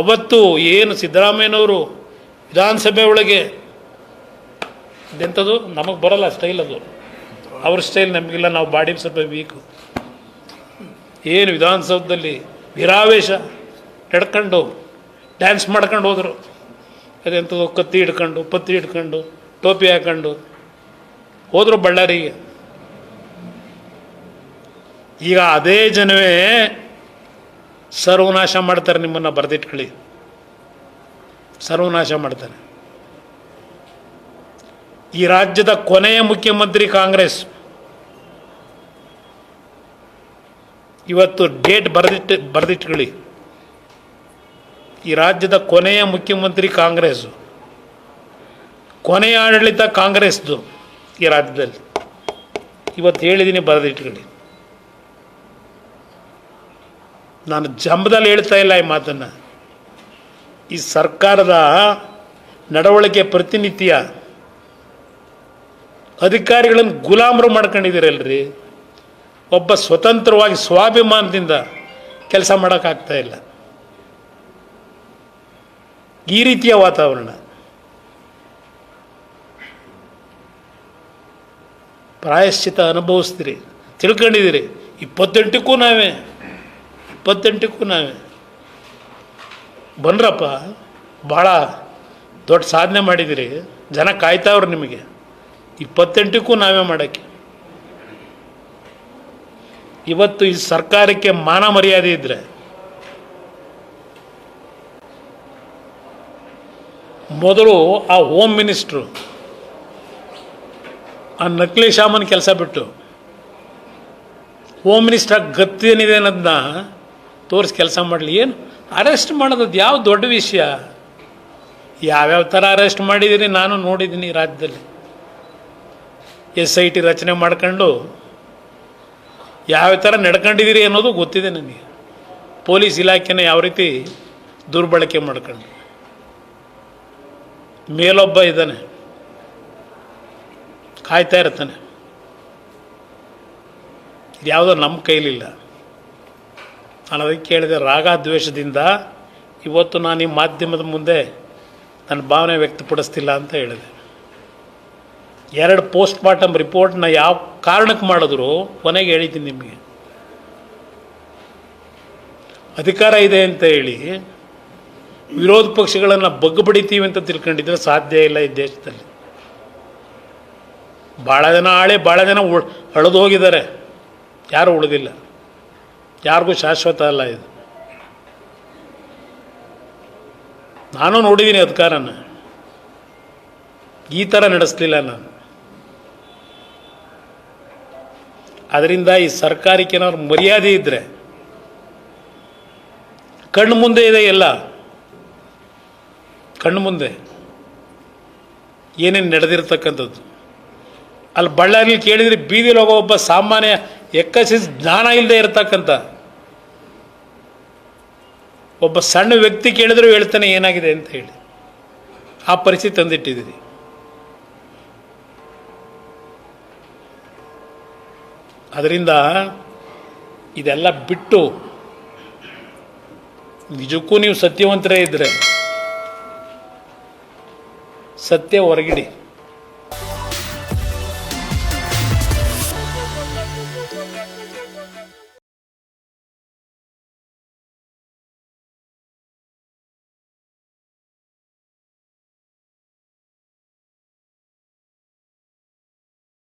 ಅವತ್ತು ಏನು ಸಿದ್ದರಾಮಯ್ಯನವರು ವಿಧಾನಸಭೆ ಒಳಗೆ ಇದೆಂಥದ್ದು ನಮಗೆ ಬರಲ್ಲ ಸ್ಟೈಲ್ ಅದು. ಅವ್ರ ಸ್ಟೈಲ್ ನಮಗಿಲ್ಲ, ನಾವು ಬಾಡಿ ಸ್ವಲ್ಪ ವೀಕು ಏನು ವಿಧಾನಸೌಧದಲ್ಲಿ ವಿರಾವೇಶ ನಡ್ಕೊಂಡು ಡ್ಯಾನ್ಸ್ ಮಾಡ್ಕೊಂಡು ಹೋದರು. ಅದೆಂಥದ್ದು ಕತ್ತಿ ಹಿಡ್ಕೊಂಡು, ಪತ್ತಿ ಹಿಡ್ಕೊಂಡು, ಟೋಪಿ ಹಾಕೊಂಡು ಹೋದರು ಬಳ್ಳಾರಿಗೆ. ಈಗ ಅದೇ ಜನವೇ ಸರ್ವನಾಶ ಮಾಡ್ತಾರೆ ನಿಮ್ಮನ್ನು ಬರೆದಿಟ್ಕೊಳ್ಳಿ. ಸರ್ವನಾಶ ಮಾಡ್ತಾರೆ. ಈ ರಾಜ್ಯದ ಕೊನೆಯ ಮುಖ್ಯಮಂತ್ರಿ ಕಾಂಗ್ರೆಸ್. ಇವತ್ತು ಡೇಟ್ ಬರೆದಿಟ್ಟು, ಬರೆದಿಟ್ಕೊಳ್ಳಿ. ಈ ರಾಜ್ಯದ ಕೊನೆಯ ಮುಖ್ಯಮಂತ್ರಿ ಕಾಂಗ್ರೆಸ್. ಕೊನೆಯ ಆಡಳಿತ ಕಾಂಗ್ರೆಸ್ದು ಈ ರಾಜ್ಯದಲ್ಲಿ. ಇವತ್ತು ಹೇಳಿದ್ದೀನಿ ಬರೆದಿಟ್ಕೊಳ್ಳಿ. ನಾನು ಜಂಬದಲ್ಲಿ ಹೇಳ್ತಾ ಇಲ್ಲ ಈ ಮಾತನ್ನು. ಈ ಸರ್ಕಾರದ ನಡವಳಿಕೆ ಪ್ರತಿನಿತ್ಯ ಅಧಿಕಾರಿಗಳನ್ನು ಗುಲಾಮರು ಮಾಡ್ಕೊಂಡಿದ್ದೀರಲ್ರಿ. ಒಬ್ಬ ಸ್ವತಂತ್ರವಾಗಿ ಸ್ವಾಭಿಮಾನದಿಂದ ಕೆಲಸ ಮಾಡೋಕ್ಕಾಗ್ತಾ ಇಲ್ಲ. ಈ ರೀತಿಯ ವಾತಾವರಣ. ಪ್ರಾಯಶ್ಚಿತ ಅನುಭವಿಸ್ತೀರಿ. ತಿಳ್ಕೊಂಡಿದ್ದೀರಿ. ಇಪ್ಪತ್ತೆಂಟಕ್ಕೂ ನಾವೇ. ಇಪ್ಪತ್ತೆಂಟಕ್ಕೂ ನಾವೇ. ಬನ್ರಪ್ಪ ಭಾಳ ದೊಡ್ಡ ಸಾಧನೆ ಮಾಡಿದಿರಿ. ಜನ ಕಾಯ್ತಾವ್ರು ನಿಮಗೆ. ಇಪ್ಪತ್ತೆಂಟಕ್ಕೂ ನಾವೇ ಮಾಡೋಕ್ಕೆ. ಇವತ್ತು ಈ ಸರ್ಕಾರಕ್ಕೆ ಮಾನ ಮರ್ಯಾದೆ ಇದ್ರೆ, ಮೊದಲು ಆ ಹೋಮ್ ಮಿನಿಸ್ಟ್ರು, ಆ ನಕಲಿ ಶಾಮನ್ ಕೆಲಸ ಬಿಟ್ಟು, ಹೋಮ್ ಮಿನಿಸ್ಟರ್ ಗತ್ತೇನಿದೆ ಅನ್ನೋದನ್ನ ತೋರಿಸಿ ಕೆಲಸ ಮಾಡಲಿ. ಏನು? ಅರೆಸ್ಟ್ ಮಾಡೋದು ಯಾವ ದೊಡ್ಡ ವಿಷಯ? ಯಾವ್ಯಾವ ಥರ ಅರೆಸ್ಟ್ ಮಾಡಿದ್ದೀನಿ ನಾನು ನೋಡಿದ್ದೀನಿ ರಾಜ್ಯದಲ್ಲಿ. ಎಸ್ ಐ ಟಿ ರಚನೆ ಮಾಡ್ಕೊಂಡು ಯಾವ ಥರ ನಡ್ಕೊಂಡಿದ್ದೀರಿ ಅನ್ನೋದು ಗೊತ್ತಿದೆ ನನಗೆ. ಪೊಲೀಸ್ ಇಲಾಖೆನ ಯಾವ ರೀತಿ ದುರ್ಬಳಕೆ ಮಾಡ್ಕೊಂಡು. ಮೇಲೊಬ್ಬ ಇದ್ದಾನೆ. ಕಾಯ್ತಾ ಇರ್ತಾನೆ. ಯಾವುದೋ ನಮ್ಮ ಕೈಲಿಲ್ಲ. ನಾನು ಅದಕ್ಕೆ ಕೇಳಿದೆ ರಾಗ ದ್ವೇಷದಿಂದ ಇವತ್ತು ನಾನು ಈ ಮಾಧ್ಯಮದ ಮುಂದೆ ನನ್ನ ಭಾವನೆ ವ್ಯಕ್ತಪಡಿಸ್ತಿಲ್ಲ ಅಂತ ಹೇಳಿದೆ. ಎರಡು ಪೋಸ್ಟ್ ಮಾರ್ಟಮ್ ರಿಪೋರ್ಟ್ನ ಯಾವ ಕಾರಣಕ್ಕೆ ಮಾಡಿದ್ರು ಕೊನೆಗೆ ಹೇಳಿದ್ದೀನಿ ನಿಮಗೆ. ಅಧಿಕಾರ ಇದೆ ಅಂತ ಹೇಳಿ ವಿರೋಧ ಪಕ್ಷಗಳನ್ನು ಬಗ್ಗಬಡಿತೀವಿ ಅಂತ ತಿಳ್ಕೊಂಡಿದ್ರೆ ಸಾಧ್ಯ ಇಲ್ಲ ಈ ದೇಶದಲ್ಲಿ. ಭಾಳ ಜನ ಆಳೆ ಭಾಳ ಜನ ಉಳ್ ಹೋಗಿದ್ದಾರೆ. ಯಾರು ಉಳಿದಿಲ್ಲ. ಯಾರಿಗೂ ಶಾಶ್ವತ ಅಲ್ಲ ಇದು. ನಾನು ನೋಡಿದ್ದೀನಿ ಅಧಿಕಾರನ. ಈ ಥರ ನಡೆಸಲಿಲ್ಲ ನಾನು. ಅದರಿಂದ ಈ ಸರ್ಕಾರಕ್ಕೆ ಏನಾದ್ರು ಮರ್ಯಾದೆ ಇದ್ದರೆ ಕಣ್ಣು ಮುಂದೆ ಇದೆ ಎಲ್ಲ. ಕಣ್ಣು ಮುಂದೆ ಏನೇನು ನಡೆದಿರ್ತಕ್ಕಂಥದ್ದು. ಅಲ್ಲಿ ಬಳ್ಳಾರಿಲಿ ಕೇಳಿದರೆ ಬೀದಿಲಿ ಹೋಗೋ ಒಬ್ಬ ಸಾಮಾನ್ಯ ಎಕ್ಕಸಿಸ್ ಜ್ಞಾನ ಇಲ್ಲದೆ ಇರತಕ್ಕಂಥ ಒಬ್ಬ ಸಣ್ಣ ವ್ಯಕ್ತಿ ಕೇಳಿದರೂ ಹೇಳ್ತಾನೆ, ಏನಾಗಿದೆ ಅಂತ ಹೇಳಿ. ಆ ಪರಿಸ್ಥಿತಿ ತಂದಿಟ್ಟಿದ್ದೀರಿ ಅದರಿಂದ ಇದೆಲ್ಲ ಬಿಟ್ಟು ನಿಜಕ್ಕೂ ನೀವು ಸತ್ಯವಂತರೇ ಇದ್ದರೆ ಸತ್ಯ ಹೊರಗಿಡಿ.